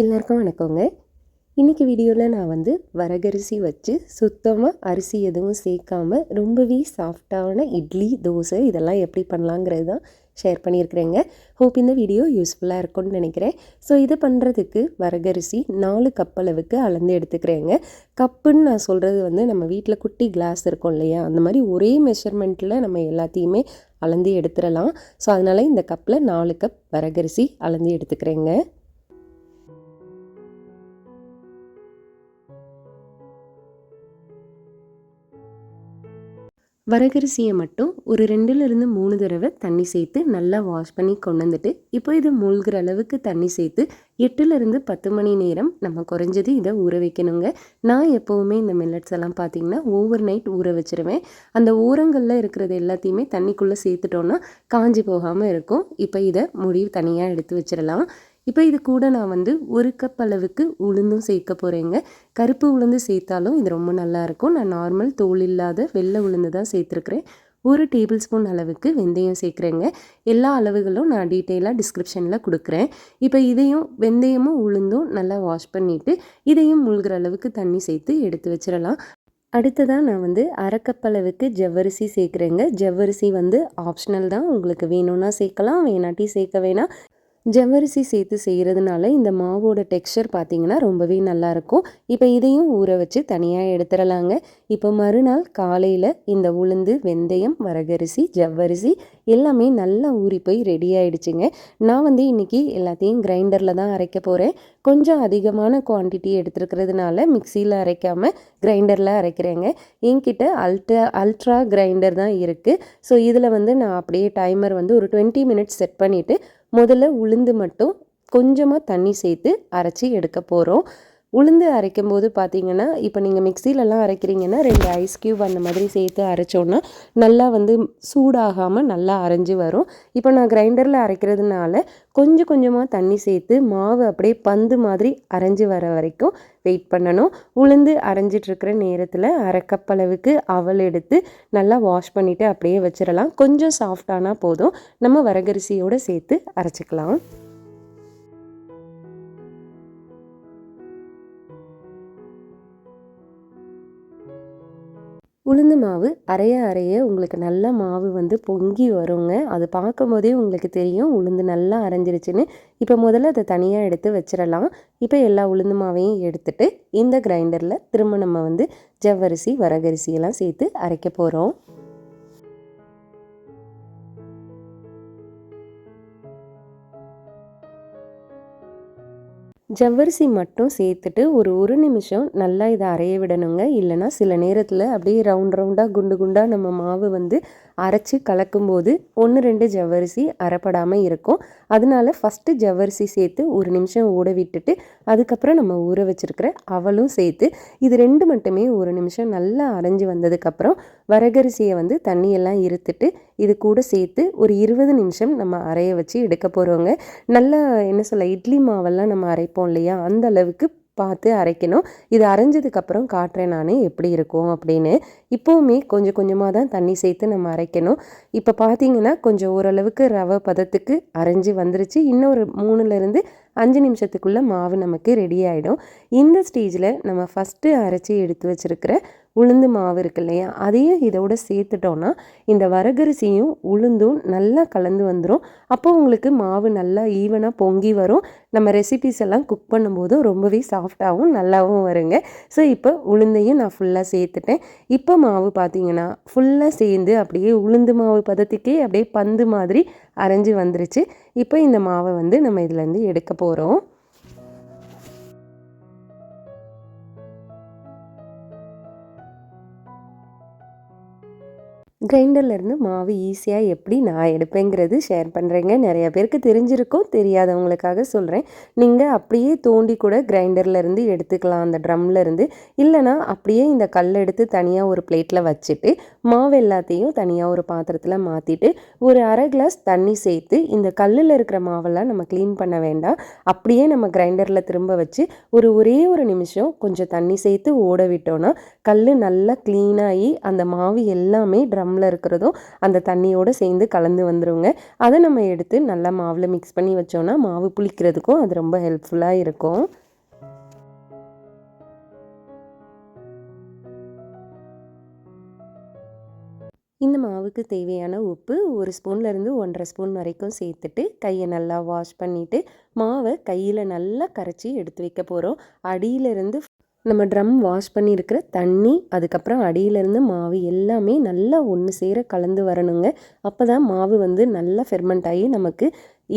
எல்லாருக்கும் வணக்கங்க. இன்றைக்கி வீடியோவில் நான் வந்து வரகரிசி வச்சு சுத்தமாக அரிசி எதுவும் சேர்க்காமல் ரொம்பவே சாஃப்டான இட்லி தோசை இதெல்லாம் எப்படி பண்ணலாங்கிறது தான் ஷேர் பண்ணியிருக்கிறேங்க. ஹோப் இந்த வீடியோ யூஸ்ஃபுல்லாக இருக்கும்னு நினைக்கிறேன். ஸோ இது பண்ணுறதுக்கு வரகரிசி நாலு கப் அளவுக்கு அளந்து எடுத்துக்கிறேங்க. கப்புன்னு நான் சொல்கிறது வந்து நம்ம வீட்டில் குட்டி கிளாஸ் இருக்கும் இல்லையா? அந்த மாதிரி ஒரே மெஷர்மெண்ட்டில் நம்ம எல்லாத்தையுமே அளந்து எடுத்துடலாம் ஸோ அதனால் இந்த கப்பில் நாலு கப் வரகரிசி அளந்து எடுத்துக்கிறேங்க. வரகரிசியை மட்டும் ஒரு ரெண்டுலேருந்து மூணு தடவை தண்ணி சேர்த்து நல்லா வாஷ் பண்ணி கொண்டு வந்துட்டு இப்போ இது மூழ்கிற அளவுக்கு தண்ணி சேர்த்து எட்டுலேருந்து பத்து மணி நேரம் நம்ம குறைஞ்சது இதை ஊற வைக்கணுங்க. நான் எப்போவுமே இந்த மில்லட்ஸ் எல்லாம் பார்த்தீங்கன்னா ஓவர் நைட் ஊற வச்சுருவேன். அந்த ஊரங்களில் இருக்கிறது எல்லாத்தையுமே தண்ணிக்குள்ளே சேர்த்துட்டோன்னா காஞ்சி போகாமல் இருக்கும். இப்போ இதை முடிவு தனியாக எடுத்து வச்சிடலாம். இப்போ இது கூட நான் வந்து ஒரு கப் அளவுக்கு உளுந்தும் சேர்க்க போகிறேங்க கருப்பு உளுந்து சேர்த்தாலும் இது ரொம்ப நல்லாயிருக்கும் நான் நார்மல் தோல் இல்லாத வெள்ளை உளுந்து தான் சேர்த்துருக்குறேன். ஒரு டேபிள் ஸ்பூன் அளவுக்கு வெந்தயம் சேர்க்குறேங்க. எல்லா அளவுகளும் நான் டீட்டெயிலாக டிஸ்கிரிப்ஷனில் கொடுக்குறேன். இப்போ இதையும் வெந்தயமும் உளுந்தும் நல்லா வாஷ் பண்ணிவிட்டு இதையும் முழுகிற அளவுக்கு தண்ணி சேர்த்து எடுத்து வச்சிடலாம். அடுத்ததாக நான் வந்து அரைக்கப்பளவுக்கு ஜவ்வரிசி சேர்க்குறேங்க. ஜவ்வரிசி வந்து ஆப்ஷனல் தான். உங்களுக்கு வேணும்னா சேர்க்கலாம் வேணாட்டி சேர்க்க வேணாம். ஜவ்வரிசி சேர்த்து செய்கிறதுனால இந்த மாவோட டெக்ஸ்சர் பார்த்திங்கன்னா ரொம்பவே நல்லாயிருக்கும் இப்போ இதையும் ஊற வச்சு தனியாக எடுத்துடலாங்க இப்போ மறுநாள் காலையில் இந்த உளுந்து வெந்தயம் வரகரிசி ஜவ்வரிசி எல்லாமே நல்லா ஊறி போய் ரெடி ஆகிடுச்சிங்க நான் வந்து இன்றைக்கி எல்லாத்தையும் கிரைண்டரில் தான் அரைக்க போகிறேன் கொஞ்சம் அதிகமான குவான்டிட்டி எடுத்துருக்கிறதுனால மிக்சியில் அரைக்காமல் கிரைண்டரில் அரைக்கிறேங்க. என்கிட்ட அல்ட்ரா அல்ட்ரா கிரைண்டர் தான் இருக்குது ஸோ இதில் வந்து நான் அப்படியே டைமர் வந்து ஒரு டுவெண்ட்டி மினிட்ஸ் செட் பண்ணிவிட்டு முதல்ல உளுந்து மட்டும் கொஞ்சமாக தண்ணி சேர்த்து அரைச்சி எடுக்க போகிறோம் உளுந்து அரைக்கும் போது பார்த்தீங்கன்னா இப்போ நீங்கள் மிக்சிலெலாம் அரைக்கிறீங்கன்னா ரெண்டு ஐஸ் க்யூப் அந்த மாதிரி சேர்த்து அரைச்சோன்னா நல்லா வந்து சூடாகாமல் நல்லா அரைஞ்சி வரும். இப்போ நான் கிரைண்டரில் அரைக்கிறதுனால கொஞ்சம் கொஞ்சமாக தண்ணி சேர்த்து மாவு அப்படியே பந்து மாதிரி அரைஞ்சி வர வரைக்கும் வெயிட் பண்ணணும். உளுந்து அரைஞ்சிட்ருக்கிற நேரத்தில் அரைக்கப்பளவுக்கு அவல் எடுத்து நல்லா வாஷ் பண்ணிவிட்டு அப்படியே வச்சிடலாம். கொஞ்சம் சாஃப்டானால் போதும். நம்ம வரகரிசியோடு சேர்த்து அரைச்சிக்கலாம். உளுந்து மாவு அரைய அரைய உங்களுக்கு நல்லா மாவு வந்து பொங்கி வருங்க. அது பார்க்கும்போதே உங்களுக்கு தெரியும் உளுந்து நல்லா அரைஞ்சிருச்சுன்னு. இப்போ முதல்ல அதை தனியாக எடுத்து வச்சிடலாம். இப்போ எல்லா உளுந்து மாவையும் எடுத்துட்டு இந்த கிரைண்டரில் திரும்ப நம்ம வந்து ஜவ்வரிசி வரகரிசி எல்லாம் சேர்த்து அரைக்க போகிறோம் ஜவ்வரிசி மட்டும் சேர்த்துட்டு ஒரு ஒரு நிமிஷம் நல்லா இதை அரைய விடணுங்க. இல்லைனா சில நேரத்தில் அப்படியே ரவுண்ட் ரவுண்டாக குண்டு குண்டாக நம்ம மாவு வந்து அரைச்சி கலக்கும்போது ஒன்று ரெண்டு ஜவ்வரிசி அரைப்படாமல் இருக்கும். அதனால ஃபஸ்ட்டு ஜவ்வரிசி சேர்த்து ஒரு நிமிஷம் ஊட விட்டுட்டு அதுக்கப்புறம் நம்ம ஊற வச்சுருக்கிற அவளும் சேர்த்து இது ரெண்டு மட்டுமே ஒரு நிமிஷம் நல்லா அரைஞ்சி வந்ததுக்கப்புறம் வரகரிசியை வந்து தண்ணியெல்லாம் இருத்துட்டு இது கூட சேர்த்து ஒரு இருபது நிமிஷம் நம்ம அரைய வச்சு எடுக்க போகிறோங்க நல்லா என்ன சொல்ல இட்லி மாவெல்லாம் நம்ம அரைப்போம் இல்லையா? அந்த அளவுக்கு பார்த்து அரைக்கணும். இது அரைஞ்சதுக்கப்புறம் காட்டுறேன் நான் எப்படி இருக்கும் அப்படின்னு. இப்போவுமே கொஞ்சம் கொஞ்சமாக தான் தண்ணி சேர்த்து நம்ம அரைக்கணும். இப்போ பார்த்தீங்கன்னா கொஞ்சம் ஓரளவுக்கு ரவை பதத்துக்கு அரைஞ்சி வந்துருச்சு. இன்னொரு மூணுலேருந்து அஞ்சு நிமிஷத்துக்குள்ளே மாவு நமக்கு ரெடி ஆகிடும் இந்த ஸ்டேஜில் நம்ம ஃபஸ்ட்டு அரைச்சி எடுத்து வச்சுருக்கிற உளுந்து மாவு இருக்கு இல்லையா? அதையும் இதோட சேர்த்துட்டோன்னா இந்த வரகரிசியும் உளுந்தும் நல்லா கலந்து வந்துடும் அப்போ உங்களுக்கு மாவு நல்லா ஈவனாக பொங்கி வரும். நம்ம ரெசிபிஸ் எல்லாம் குக் பண்ணும்போது ரொம்பவே சாஃப்டாகவும் நல்லாவும் வருங்க. ஸோ இப்போ உளுந்தையும் நான் ஃபுல்லாக சேர்த்துட்டேன். இப்போ மாவு பார்த்தீங்கன்னா ஃபுல்லாக சேர்ந்து அப்படியே உளுந்து மாவு பதத்துக்கே அப்படியே பந்து மாதிரி அரைஞ்சி வந்துருச்சு. இப்போ இந்த மாவை வந்து நம்ம இதுலேருந்து எடுக்க போகிறோம் கிரைண்டர்லேருந்து மாவு ஈஸியாக எப்படி நான் எடுப்பேங்கிறது ஷேர் பண்ணுறேங்க நிறைய பேருக்கு தெரிஞ்சிருக்கும் தெரியாதவங்களுக்காக சொல்கிறேன் நீங்கள் அப்படியே தோண்டி கூட கிரைண்டர்லேருந்து எடுத்துக்கலாம் அந்த ட்ரம்லேருந்து. இல்லைனா அப்படியே இந்த கல் எடுத்து தனியாக ஒரு பிளேட்டில் வச்சுட்டு மாவு எல்லாத்தையும் தனியாக ஒரு பாத்திரத்தில் மாற்றிட்டு ஒரு அரை கிளாஸ் தண்ணி சேர்த்து இந்த கல்லில் இருக்கிற மாவெல்லாம் நம்ம க்ளீன் பண்ண வேண்டாம். அப்படியே நம்ம கிரைண்டரில் திரும்ப வச்சு ஒரு ஒரே ஒரு நிமிஷம் கொஞ்சம் தண்ணி சேர்த்து ஓட விட்டோன்னா கல் நல்லா க்ளீனாகி அந்த மாவு எல்லாமே ட்ரம் ட்ரம்மில் இருக்கிறதும் அந்த தண்ணியோடு சேர்ந்து கலந்து வந்துருங்க. அதை நம்ம எடுத்து நல்லா மாவில் மிக்ஸ் பண்ணி வச்சோன்னா மாவு புளிக்கிறதுக்கும் அது ரொம்ப ஹெல்ப்ஃபுல்லாக இருக்கும். இந்த மாவுக்கு தேவையான உப்பு ஒரு ஸ்பூன்லேருந்து ஒன்றரை ஸ்பூன் வரைக்கும் சேர்த்துட்டு கையை நல்லா வாஷ் பண்ணிவிட்டு மாவை கையில் நல்லா கரைச்சி எடுத்து வைக்க போகிறோம் அடியிலிருந்து நம்ம ட்ரம் வாஷ் பண்ணியிருக்கிற தண்ணி அதுக்கப்புறம் அடியிலேருந்து மாவு எல்லாமே நல்லா ஒன்று சேர கலந்து வரணுங்க. அப்போ தான் மாவு வந்து நல்லா ஃபெர்மெண்ட் ஆகி நமக்கு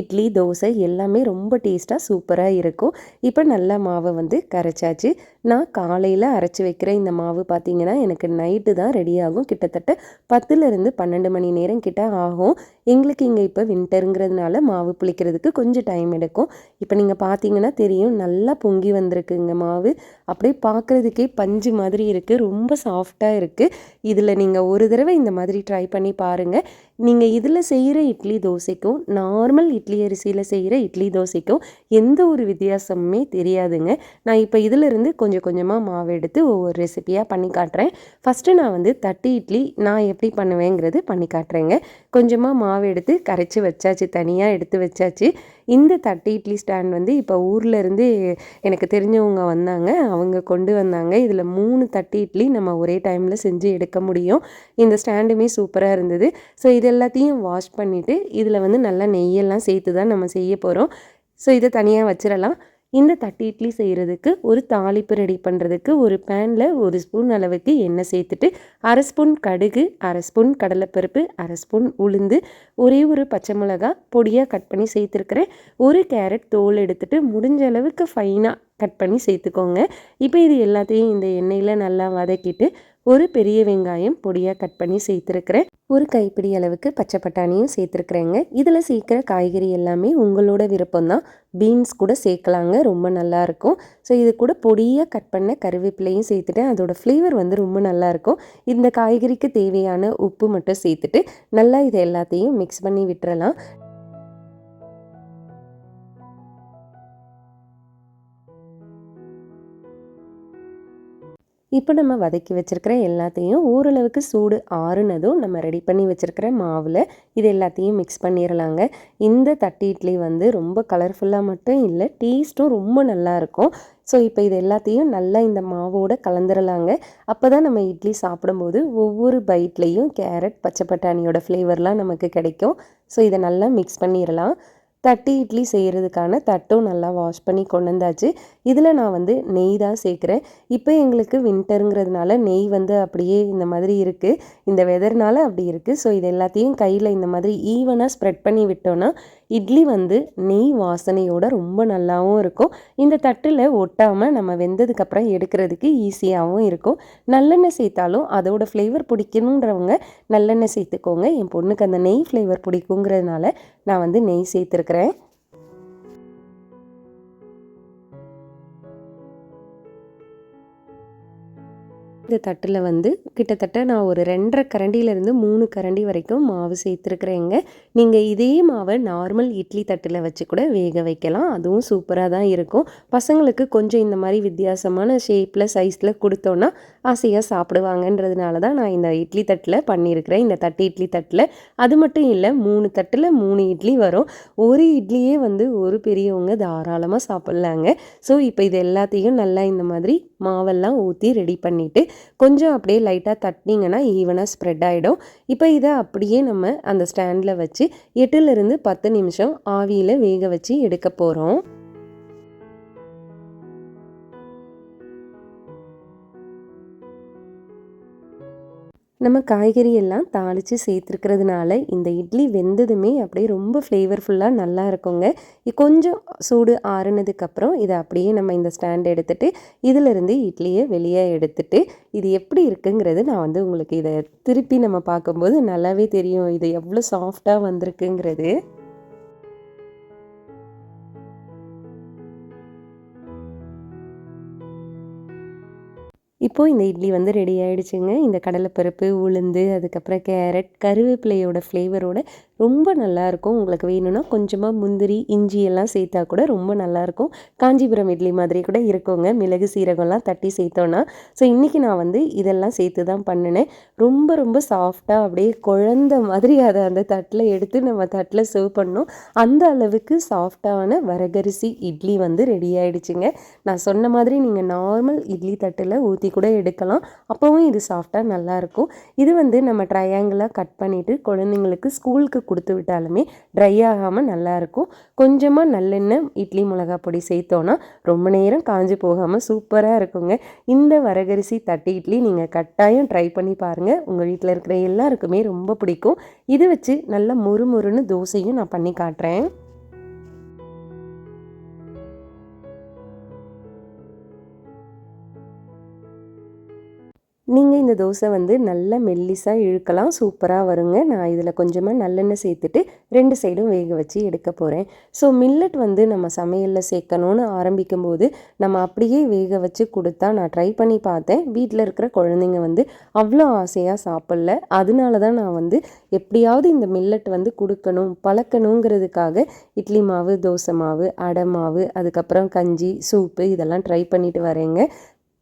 இட்லி தோசை எல்லாமே ரொம்ப டேஸ்ட்டாக சூப்பராக இருக்கும். இப்போ நல்லா மாவை வந்து கரைச்சாச்சு. நான் காலையில் அரைச்சி வைக்கிற இந்த மாவு பார்த்திங்கன்னா எனக்கு நைட்டு தான் ரெடி ஆகும். கிட்டத்தட்ட பத்துலேருந்து பன்னெண்டு மணி நேரம் கிட்ட ஆகும். எங்களுக்கு இங்கே இப்போ வின்டருங்கிறதுனால மாவு புளிக்கிறதுக்கு கொஞ்சம் டைம் எடுக்கும். இப்போ நீங்கள் பார்த்தீங்கன்னா தெரியும் நல்லா பொங்கி வந்திருக்குங்க மாவு. அப்படியே பார்க்குறதுக்கே பஞ்சு மாதிரி இருக்குது ரொம்ப சாஃப்டாக இருக்குது இதில் நீங்கள் ஒரு தடவை இந்த மாதிரி ட்ரை பண்ணி பாருங்கள் நீங்கள் இதில் செய்கிற இட்லி தோசைக்கும் நார்மல் இட்லி அரிசியில் செய்கிற இட்லி தோசைக்கும் எந்த ஒரு வித்தியாசமுமே தெரியாதுங்க. நான் இப்போ இதிலிருந்து கொஞ்சம் கொஞ்சம் கொஞ்சமாக மாவு எடுத்து ஒவ்வொரு ரெசிபியாக பண்ணி காட்டுறேன். ஃபஸ்ட்டு நான் வந்து தட்டி இட்லி நான் எப்படி பண்ணுவேங்கிறது பண்ணி காட்டுறேங்க. கொஞ்சமாக மாவு எடுத்து கரைச்சி வச்சாச்சு தனியாக எடுத்து வச்சாச்சு. இந்த தட்டு இட்லி ஸ்டாண்ட் வந்து இப்போ ஊரில் இருந்து எனக்கு தெரிஞ்சவங்க வந்தாங்க. அவங்க கொண்டு வந்தாங்க. இதில் மூணு தட்டு இட்லி நம்ம ஒரே டைமில் செஞ்சு எடுக்க முடியும். இந்த ஸ்டாண்டுமே சூப்பராக இருந்தது. ஸோ இது எல்லாத்தையும் வாஷ் பண்ணிவிட்டு இதில் வந்து நல்லா நெய்யெல்லாம் சேர்த்து தான் நம்ம செய்ய போகிறோம் ஸோ இதை தனியாக வச்சிடலாம் இந்த தட்டு இட்லி செய்கிறதுக்கு ஒரு தாளிப்பு ரெடி பண்ணுறதுக்கு ஒரு பேனில் ஒரு ஸ்பூன் அளவுக்கு எண்ணெய் சேர்த்துட்டு அரை ஸ்பூன் கடுகு அரை ஸ்பூன் கடலைப்பருப்பு அரை ஸ்பூன் உளுந்து ஒரே ஒரு பச்சை மிளகா பொடியாக கட் பண்ணி சேர்த்துருக்குறேன். ஒரு கேரட் தோல் எடுத்துகிட்டு முடிஞ்ச அளவுக்கு ஃபைனாக கட் பண்ணி சேர்த்துக்கோங்க. இப்போ இது எல்லாத்தையும் இந்த எண்ணெயில் நல்லா வதக்கிட்டு ஒரு பெரிய வெங்காயம் பொடியாக கட் பண்ணி சேர்த்துருக்குறேன். ஒரு கைப்பிடி அளவுக்கு பச்சை பட்டாணியும் சேர்த்துருக்குறேங்க. இதில் சேர்க்குற காய்கறி எல்லாமே உங்களோட விருப்பம் தான் பீன்ஸ் கூட சேர்க்கலாங்க ரொம்ப நல்லாயிருக்கும் ஸோ இது கூட பொடியாக கட் பண்ண கருவேப்பிலையும் சேர்த்துட்டு அதோடய ஃப்ளேவர் வந்து ரொம்ப நல்லாயிருக்கும் இந்த காய்கறிக்கு தேவையான உப்பு மட்டும் சேர்த்துட்டு நல்லா இதை எல்லாத்தையும் மிக்ஸ் பண்ணி விட்டுறலாம். இப்போ நம்ம வதக்கி வச்சுருக்கிற எல்லாத்தையும் ஓரளவுக்கு சூடு ஆறுனதும் நம்ம ரெடி பண்ணி வச்சுருக்கிற மாவில் இது எல்லாத்தையும் மிக்ஸ் பண்ணிடலாங்க இந்த தட்டி இட்லி வந்து ரொம்ப கலர்ஃபுல்லாக மட்டும் இல்லை டேஸ்ட்டும் ரொம்ப நல்லாயிருக்கும் ஸோ இப்போ இது எல்லாத்தையும் நல்லா இந்த மாவோடு கலந்துடலாங்க அப்போ தான் நம்ம இட்லி சாப்பிடும்போது ஒவ்வொரு பைட்லேயும் கேரட் பச்சை பட்டாணியோட ஃப்ளேவர்லாம் நமக்கு கிடைக்கும். ஸோ இதை நல்லா மிக்ஸ் பண்ணிடலாம் தட்டி இட்லி செய்கிறதுக்கான தட்டும் நல்லா வாஷ் பண்ணி கொண்டு வந்தாச்சு இதில் நான் வந்து நெய் தான் சேர்க்குறேன். இப்போ எங்களுக்கு வின்டருங்கிறதுனால நெய் வந்து அப்படியே இந்த மாதிரி இருக்குது இந்த வெதர்னால அப்படி இருக்குது ஸோ இது எல்லாத்தையும் கையில் இந்த மாதிரி ஈவனாக ஸ்ப்ரெட் பண்ணி விட்டோன்னா இட்லி வந்து நெய் வாசனையோட ரொம்ப நல்லாவும் இருக்கும். இந்த தட்டில் ஒட்டாமல் நம்ம வெந்ததுக்கப்புறம் எடுக்கிறதுக்கு ஈஸியாகவும் இருக்கும். நல்லெண்ணெய் சேர்த்தாலும் அதோட ஃப்ளேவர் பிடிக்கணுன்றவங்க நல்லெண்ணெய் சேர்த்துக்கோங்க. என் பொண்ணுக்கு அந்த நெய் ஃப்ளேவர் பிடிக்குங்கிறதுனால நான் வந்து நெய் சேர்த்துருக்குறேன். இந்த தட்டில் வந்து கிட்டத்தட்ட நான் ஒரு ரெண்டரை கரண்டியிலேருந்து மூணு கரண்டி வரைக்கும் மாவு சேர்த்துருக்குறேங்க. நீங்கள் இதே மாவை நார்மல் இட்லி தட்டில் வச்சு கூட வேக வைக்கலாம். அதுவும் சூப்பராக தான் இருக்கும். பசங்களுக்கு கொஞ்சம் இந்த மாதிரி வித்தியாசமான ஷேப்பில் சைஸில் கொடுத்தோன்னா ஆசையாக சாப்பிடுவாங்கன்றதுனால தான் நான் இந்த இட்லி தட்டில் பண்ணியிருக்கிறேன். இந்த தட்டு இட்லி தட்டில். அது மட்டும் இல்லை மூணு தட்டில் மூணு இட்லி வரும். ஒரு இட்லியே வந்து ஒரு பெரியவங்க தாராளமாக சாப்பிட்லாங்க. ஸோ இப்போ இது எல்லாத்தையும் நல்லா இந்த மாதிரி மாவெல்லாம் ஊற்றி ரெடி பண்ணிவிட்டு கொஞ்சம் அப்படியே லைட்டாக தட்டினீங்கன்னா ஈவனாக ஸ்ப்ரெட் ஆகிடும் இப்போ இதை அப்படியே நம்ம அந்த ஸ்டாண்டில் வச்சு எட்டுலேருந்து பத்து நிமிஷம் ஆவியில் வேக வச்சு எடுக்க போகிறோம் நம்ம காய்கறி எல்லாம் தாளித்து சேர்த்துருக்கிறதுனால இந்த இட்லி வெந்ததுமே அப்படியே ரொம்ப ஃப்ளேவர்ஃபுல்லாக நல்லா இருக்குங்க. கொஞ்சம் சூடு ஆறுனதுக்கப்புறம் இதை அப்படியே நம்ம இந்த ஸ்டாண்ட் எடுத்துகிட்டு இதிலிருந்து இட்லியை வெளியே எடுத்துட்டு இது எப்படி இருக்குங்கிறது நான் வந்து உங்களுக்கு இதை திருப்பி நம்ம பார்க்கும்போது நல்லாவே தெரியும். இது எவ்வளோ சாஃப்டாக வந்திருக்குங்கிறது. இப்போது இந்த இட்லி வந்து ரெடி ஆகிடுச்சுங்க இந்த கடலைப்பருப்பு உளுந்து அதுக்கப்புறம் கேரட் கருவேப்பிலையோட ஃப்ளேவரோட ரொம்ப நல்லாயிருக்கும். உங்களுக்கு வேணும்னா கொஞ்சமாக முந்திரி இஞ்சி எல்லாம் சேர்த்தா கூட ரொம்ப நல்லாயிருக்கும். காஞ்சிபுரம் இட்லி மாதிரி கூட இருக்குங்க. மிளகு சீரகம்லாம் தட்டி சேர்த்தோன்னா ஸோ இன்றைக்கி நான் வந்து இதெல்லாம் சேர்த்து தான் பண்ணினேன். ரொம்ப ரொம்ப சாஃப்டாக அப்படியே குழந்த மாதிரி அதை அந்த தட்டில் எடுத்து நம்ம தட்டில் சர்வ் பண்ணோம். அந்த அளவுக்கு சாஃப்டான வரகரிசி இட்லி வந்து ரெடி ஆகிடுச்சிங்க நான் சொன்ன மாதிரி நீங்கள் நார்மல் இட்லி தட்டில் ஊற்றி கூட எடுக்கலாம். அப்போவும் இது சாஃப்டாக நல்லாயிருக்கும். இது வந்து நம்ம ட்ரையாங்கிளாக கட் பண்ணிவிட்டு குழந்தைங்களுக்கு ஸ்கூலுக்கு கொடுத்து விட்டாலுமே ட்ரை ஆகாமல் நல்லாயிருக்கும். கொஞ்சமாக நல்லெண்ணெய் இட்லி மிளகா பொடி சேர்த்தோன்னா ரொம்ப நேரம் காஞ்சி போகாமல் சூப்பராக இருக்குங்க. இந்த வரகரிசி தட்டு இட்லி நீங்கள் கட்டாயம் ட்ரை பண்ணி பாருங்கள் உங்கள் வீட்டில் இருக்கிற எல்லாருக்குமே ரொம்ப பிடிக்கும். இது வச்சு நல்லா முறுமுறுன்னு தோசையும் நான் பண்ணி காட்டுறேன். நீங்கள் இந்த தோசை வந்து நல்லா மெல்லிஸாக இழுக்கலாம். சூப்பராக வருங்க. நான் இதில் கொஞ்சமாக நல்லெண்ணெய் சேர்த்துட்டு ரெண்டு சைடும் வேக வச்சு எடுக்க போகிறேன் ஸோ மில்லட் வந்து நம்ம சமையலில் சேர்க்கணும்னு ஆரம்பிக்கும் போது நம்ம அப்படியே வேக வச்சு கொடுத்தா நான் ட்ரை பண்ணி பார்த்தேன். வீட்டில் இருக்கிற குழந்தைங்க வந்து அவ்வளோ ஆசையாக சாப்பிடல. அதனால தான் நான் வந்து எப்படியாவது இந்த மில்லட் வந்து கொடுக்கணும் பழக்கணுங்கிறதுக்காக இட்லி மாவு தோசை மாவு அடை மாவு அதுக்கப்புறம் கஞ்சி சூப்பு இதெல்லாம் ட்ரை பண்ணிட்டு வரேங்க.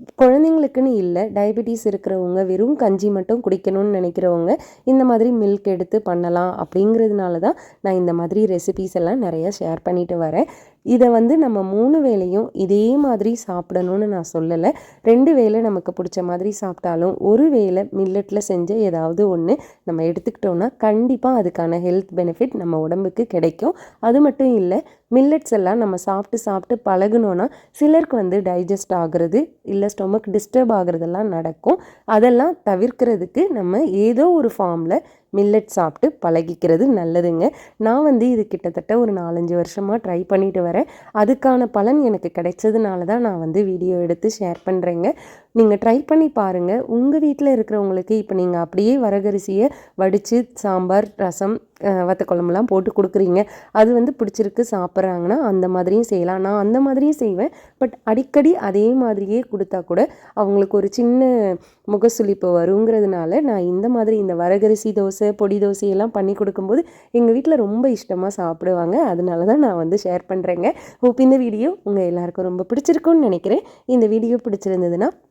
குழந்தைங்களுக்குன்னு இல்லை டயபெட்டிஸ் இருக்கிறவங்க வெறும் கஞ்சி மட்டும் குடிக்கணும்னு நினைக்கிறவங்க இந்த மாதிரி மில்க் எடுத்து பண்ணலாம் அப்படிங்கிறதுனால தான் நான் இந்த மாதிரி ரெசிபீஸ் எல்லாம் நிறையா ஷேர் பண்ணிட்டு வரேன். இதை வந்து நம்ம மூணு வேலையும் இதே மாதிரி சாப்பிடணும்னு நான் சொல்லலை. ரெண்டு வேலை நமக்கு பிடிச்ச மாதிரி சாப்பிட்டாலும் ஒரு வேலை மில்லட்டில் செஞ்ச ஏதாவது ஒன்று நம்ம எடுத்துக்கிட்டோம்னா கண்டிப்பாக அதுக்கான ஹெல்த் பெனிஃபிட் நம்ம உடம்புக்கு கிடைக்கும். அது மட்டும் இல்லை மில்லட்ஸ் எல்லாம் நம்ம சாப்பிட்டு சாப்பிட்டு பழகினோன்னா சிலருக்கு வந்து டைஜஸ்ட் ஆகிறது இல்லை ஸ்டொமக் டிஸ்டர்ப் ஆகுறதெல்லாம் நடக்கும். அதெல்லாம் தவிர்க்கிறதுக்கு நம்ம ஏதோ ஒரு ஃபார்மில் மில்லட் சாப்பிட்டு பழகிக்கிறது நல்லதுங்க. நான் வந்து இது கிட்டத்தட்ட ஒரு நாலஞ்சு வருஷமாக ட்ரை பண்ணிட்டு வரேன். அதுக்கான பலன் எனக்கு கிடைச்சதுனால தான் நான் வந்து வீடியோ எடுத்து ஷேர் பண்ணுறேங்க நீங்கள் ட்ரை பண்ணி பாருங்கள் உங்கள் வீட்டில் இருக்கிறவங்களுக்கு இப்போ நீங்கள் அப்படியே வரகரிசியை வடித்து சாம்பார் ரசம் வத்த குழம்புலாம் போட்டு கொடுக்குறீங்க. அது வந்து பிடிச்சிருக்கு சாப்பிட்றாங்கன்னா அந்த மாதிரியும் செய்யலாம். நான் அந்த மாதிரியும் செய்வேன். பட் அடிக்கடி அதே மாதிரியே கொடுத்தா கூட அவங்களுக்கு ஒரு சின்ன முகசுளிப்பு வருங்கிறதுனால நான் இந்த மாதிரி இந்த வரகரிசி தோசை பொடி தோசையெல்லாம் பண்ணி கொடுக்கும்போது எங்கள் வீட்டில் ரொம்ப இஷ்டமாக சாப்பிடுவாங்க. அதனால தான் நான் வந்து ஷேர் பண்ணுறேங்க ஹோப் இந்த வீடியோ உங்கள் எல்லாருக்கும் ரொம்ப பிடிச்சிருக்கும்னு நினைக்கிறேன். இந்த வீடியோ பிடிச்சிருந்ததுன்னா